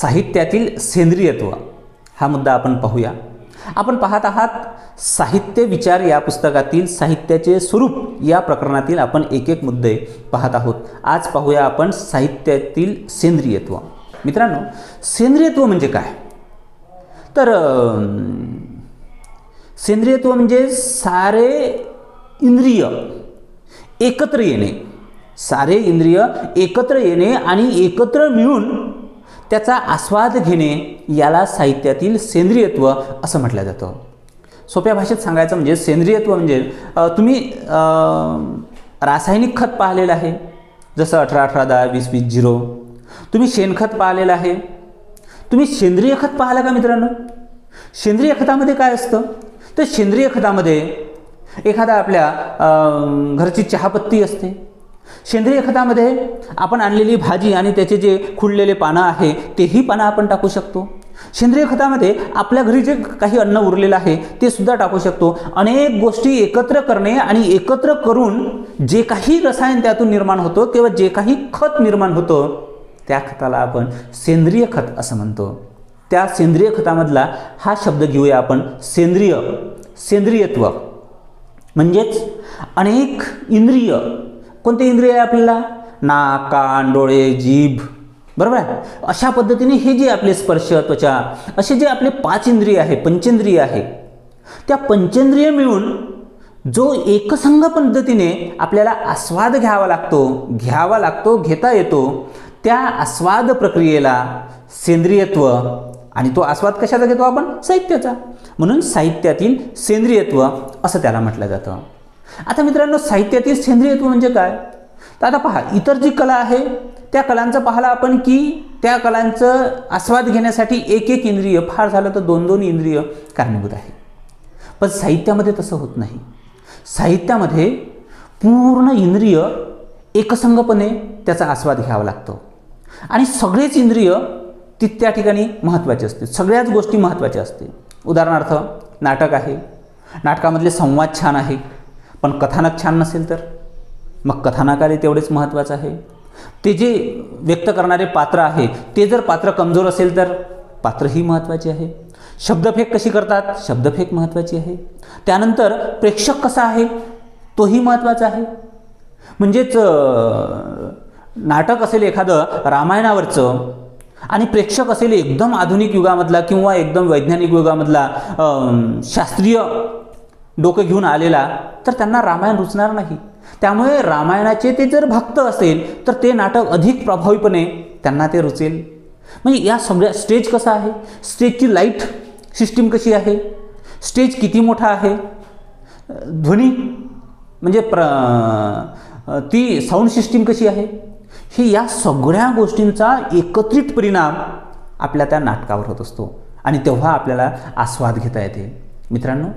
साहित्यातील सेंद्रियत्व हा मुद्दा आपण पाहूया. आपण पाहत आहात साहित्य विचार या पुस्तकातील साहित्याचे स्वरूप या प्रकरणातील आपण एक एक मुद्दे पाहत आहोत. आज पाहूया आपण साहित्यातील सेंद्रियत्व. मित्रांनो सेंद्रियत्व म्हणजे काय? तर सेंद्रियत्व म्हणजे सारे इंद्रिय एकत्र येणे. सारे इंद्रिय एकत्र येणे आणि एकत्र मिळून त्याचा आस्वाद घेणे याला साहित्यातील सेंद्रियत्व असं म्हटलं जातं. सोप्या भाषेत सांगायचं म्हणजे सेंद्रियत्व म्हणजे तुम्ही रासायनिक खत पाहिलेलं आहे जसं अठरा अठरा दहा वीस वीस झिरो. तुम्ही शेणखत पाहिलेलं आहे. तुम्ही सेंद्रिय खत पाहिलं का मित्रांनो? सेंद्रिय खतामध्ये काय असतं? तर सेंद्रिय खतामध्ये एखादा आपल्या घरची चहापत्ती असते. सेंद्रिय खतामध्ये आपण आणलेली भाजी आणि त्याचे जे खुडलेले पानं आहे तेही पानं आपण टाकू शकतो. सेंद्रिय खतामध्ये आपल्या घरी जे काही अन्न उरलेलं आहे ते सुद्धा टाकू शकतो. अनेक गोष्टी एकत्र करणे आणि एकत्र करून जे काही रसायन त्यातून निर्माण होतं किंवा जे काही खत निर्माण होतं त्या खताला आपण सेंद्रिय खत असं म्हणतो. त्या सेंद्रिय खतामधला हा शब्द घेऊया आपण सेंद्रिय सेंद्रियत्व. म्हणजेच अनेक इंद्रिय कोणते इंद्रिय आहे आपल्याला? नाक कान डोळे जीभ. बरोबर आहे? अशा पद्धतीने हे जे आपले स्पर्श त्वचा असे जे आपले पाच इंद्रिय आहे पंचेंद्रिय आहे त्या पंचेंद्रिय मिळून जो एकसंघ पद्धतीने आपल्याला आस्वाद घ्यावा लागतो घ्यावा लागतो घेता येतो त्या आस्वाद प्रक्रियेला सेंद्रियत्व आणि तो आस्वाद कशाचा घेतो आपण? साहित्याचा. म्हणून साहित्यातील सेंद्रियत्व असं त्याला म्हटलं जातं. आता मित्रांनो साहित्यातील सेंद्रियत्व म्हणजे काय? तर आता पहा इतर जी कला आहे त्या कलांचं पाहिलं आपण की त्या कलांचं आस्वाद घेण्यासाठी एक एक इंद्रिय फार झालं तर दोन दोन इंद्रिय कारणीभूत आहे. पण साहित्यामध्ये तसं होत नाही. साहित्यामध्ये पूर्ण इंद्रिय एकसंगपणे त्याचा आस्वाद घ्यावा लागतो. आणि सगळेच इंद्रिय ती त्या ठिकाणी महत्त्वाचे असते. सगळ्याच गोष्टी महत्त्वाच्या असते. उदाहरणार्थ नाटक आहे. नाटकामधले संवाद छान आहे. पण कथानक छान नसेल तर? मग कथानकाले तेवढेच महत्त्वाचं आहे. ते जे व्यक्त करणारे पात्र आहे ते जर पात्र कमजोर असेल तर? पात्रही महत्त्वाचे आहे. शब्दफेक कशी करतात? शब्दफेक महत्त्वाची आहे. त्यानंतर प्रेक्षक कसा आहे? तोही महत्त्वाचा आहे. म्हणजेच नाटक असेल एखादं रामायणावरचं आणि प्रेक्षक असेल एकदम आधुनिक युगामधला किंवा एकदम वैज्ञानिक युगामधला शास्त्रीय डोकं घेऊन आलेला तर त्यांना रामायण रुचणार नाही. त्यामुळे रामायणाचे ते जर भक्त असेल तर ते नाटक अधिक प्रभावीपणे त्यांना ते रुचेल. म्हणजे या सगळ्या स्टेज कसा आहे? स्टेजची लाइट सिस्टीम कशी आहे? स्टेज किती मोठा आहे? ध्वनी म्हणजे प्र ती साऊंड सिस्टीम कशी आहे? हे या सगळ्या गोष्टींचा एकत्रित परिणाम आपल्या त्या नाटकावर होत असतो. आणि तेव्हा आपल्याला आस्वाद घेता येते. मित्रांनो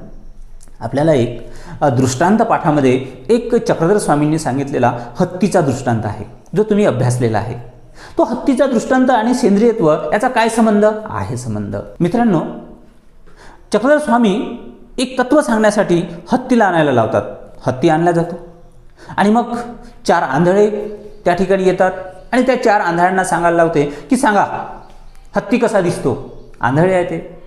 आपल्याला एक दृष्टांत पाठामध्ये एक चक्रधर स्वामींनी सांगितलेला हत्तीचा दृष्टांत आहे जो तुम्ही अभ्यासलेला आहे. तो हत्तीचा दृष्टांत आणि सेंद्रियत्व याचा काय संबंध? आहे संबंध. मित्रांनो चक्रधर स्वामी एक तत्त्व सांगण्यासाठी हत्तीला आणायला लावतात. हत्ती आणला जातो. आणि मग चार आंधळे त्या ठिकाणी येतात आणि त्या चार आंधळ्यांना सांगायला लावते की सांगा हत्ती कसा दिसतो? आंधळे आहे ते.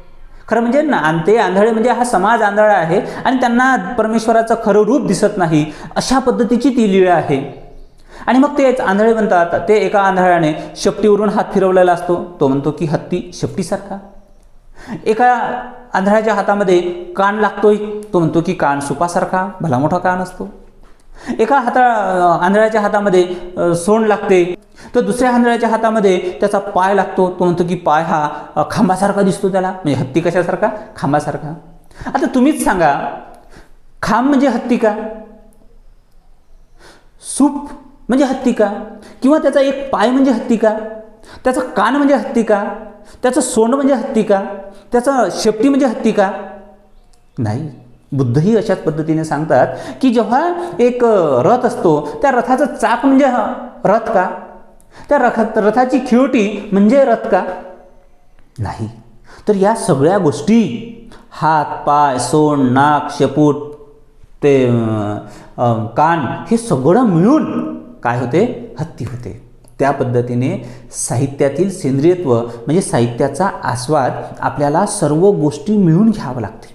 खरं म्हणजे ना ते आंधळे म्हणजे हा समाज आंधळा आहे आणि त्यांना परमेश्वराचं खरं रूप दिसत नाही अशा पद्धतीची ती लीळा आहे. आणि मग तेच आंधळे म्हणतात ते एका आंधळ्याने शेपटीवरून हात फिरवलेला असतो तो म्हणतो की हत्ती शेपटीसारखा. एका आंधळ्याच्या हातामध्ये कान लागतोय तो म्हणतो की कान सुपासारखा भला मोठा कान असतो. एका हाता आंधळ्याच्या हातामध्ये सोंड लागते तर दुसऱ्या हांदळ्याच्या हातामध्ये त्याचा पाय लागतो. तो म्हणतो की पाय हा खांबासारखा दिसतो त्याला. म्हणजे हत्ती कशासारखा? खांबासारखा. आता तुम्हीच सांगा खांब म्हणजे हत्ती का? सूप म्हणजे हत्ती का? किंवा त्याचा एक पाय म्हणजे हत्ती का? त्याचा कान म्हणजे हत्ती का? त्याचं सोंड म्हणजे हत्ती का? त्याचा शेपटी म्हणजे हत्ती का? नाही. बुद्धही अशाच पद्धतीने सांगतात की जेव्हा एक रथ असतो त्या रथाचं चाक म्हणजे रथ का? त्या रथ रथाची खिळोटी म्हणजे रथ का? नाही. तर या सगळ्या गोष्टी हात पाय सोंड नाक शेपूट ते कान हे सगळं मिळून काय होते? हत्ती होते. त्या पद्धतीने साहित्यातील सेंद्रियत्व म्हणजे साहित्याचा आस्वाद आपल्याला सर्व गोष्टी मिळून घ्यावं लागते.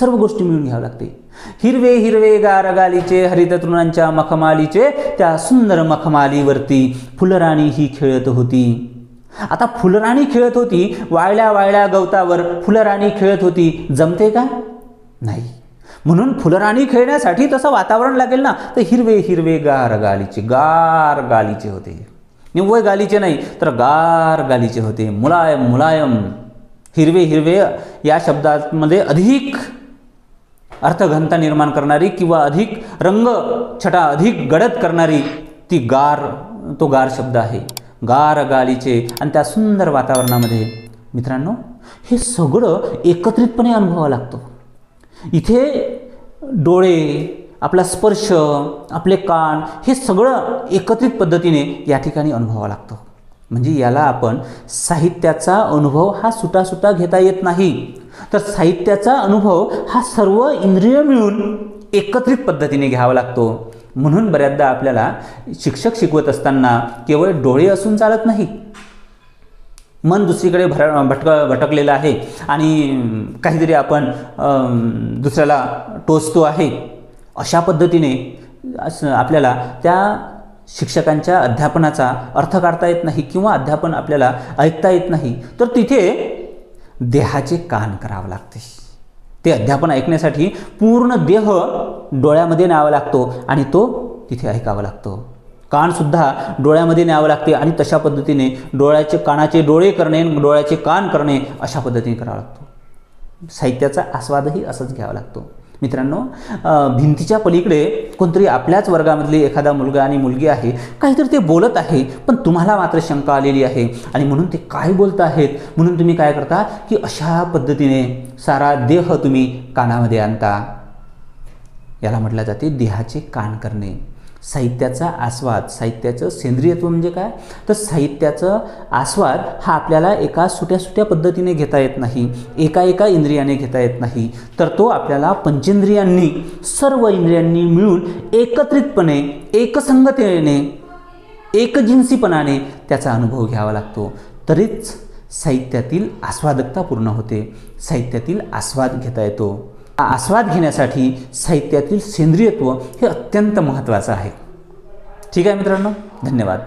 सर्व गोष्टी मिळून घ्यावं लागते. हिरवे हिरवे गारगालीचे हरित तृणांच्या मखमालीचे त्या सुंदर मखमालीवरती फुलराणी ही खेळत होती. आता फुलराणी खेळत होती वाळल्या वाळल्या गवतावर फुलराणी खेळत होती. जमते का? नाही. म्हणून फुलराणी खेळण्यासाठी तसं वातावरण लागेल ना तर हिरवे हिरवे गार गालीचे गार गालीचे होते. निव्वय गालीचे नाही तर गार गालीचे होते. मुलायम मुलायम. हिरवे हिरवे या शब्दामध्ये अधिक अर्थघनता निर्माण करणारी किंवा अधिक रंग छटा अधिक गडद करणारी ती गार तो गार शब्द आहे. गार गालीचे आणि त्या सुंदर वातावरणामध्ये मित्रांनो हे सगळं एकत्रितपणे अनुभवावं लागतं. इथे डोळे आपला स्पर्श आपले कान हे सगळं एकत्रित पद्धतीने या ठिकाणी अनुभवावं लागतं. म्हणजे याला आपण साहित्याचा अनुभव हा सुटासुटा घेता येत नाही. तर साहित्याचा अनुभव हा सर्व इंद्रिय मिळून एकत्रित पद्धतीने घ्यावा लागतो. म्हणून बऱ्याचदा आपल्याला शिक्षक शिकवत असताना केवळ डोळे असून चालत नाही. मन दुसरीकडे भर भटक भटकलेलं आहे आणि काहीतरी आपण दुसऱ्याला टोचतो आहे. अशा पद्धतीने असं आपल्याला त्या शिक्षकांच्या अध्यापनाचा अर्थ काढता येत नाही किंवा अध्यापन आपल्याला ऐकता येत नाही. तर तिथे देहाचे कान करावं लागते. ते अध्यापन ऐकण्यासाठी पूर्ण देह डोळ्यामध्ये न्यावा लागतो आणि तो तिथे ऐकावा लागतो. कानसुद्धा डोळ्यामध्ये न्यावं लागते आणि तशा पद्धतीने डोळ्याचे कानाचे डोळे करणे डोळ्याचे कान करणे अशा पद्धतीने करावं लागतो. साहित्याचा आस्वादही असंच घ्यावा लागतो. मित्रांनो भिंतीच्या पलीकडे कोणतरी आपल्याच वर्गामधली एखादा मुलगा आणि मुलगी आहे काहीतरी ते बोलत आहे पण तुम्हाला मात्र शंका आलेली आहे. आणि म्हणून ते काय बोलत आहेत? म्हणून तुम्ही काय करता की अशा पद्धतीने सारा देह तुम्ही कानामध्ये आणता. याला म्हटलं जाते देहाचे कान करणे. साहित्याचा आस्वाद साहित्याचं सेंद्रियत्व म्हणजे काय? तर साहित्याचं आस्वाद हा आपल्याला एका सुट्या सुट्या पद्धतीने घेता येत नाही एका एका इंद्रियाने घेता येत नाही. तर तो आपल्याला पंचेंद्रियांनी सर्व इंद्रियांनी मिळून एकत्रितपणे एकसंगतेने एकजिन्सीपणाने त्याचा अनुभव घ्यावा लागतो. तरीच साहित्यातील आस्वादकता पूर्ण होते. साहित्यातील आस्वाद घेता येतो. आस्वाद घेण्यासाठी साहित्यातील सेंद्रियत्व हे अत्यंत महत्त्वाचं आहे. ठीक आहे मित्रांनो धन्यवाद.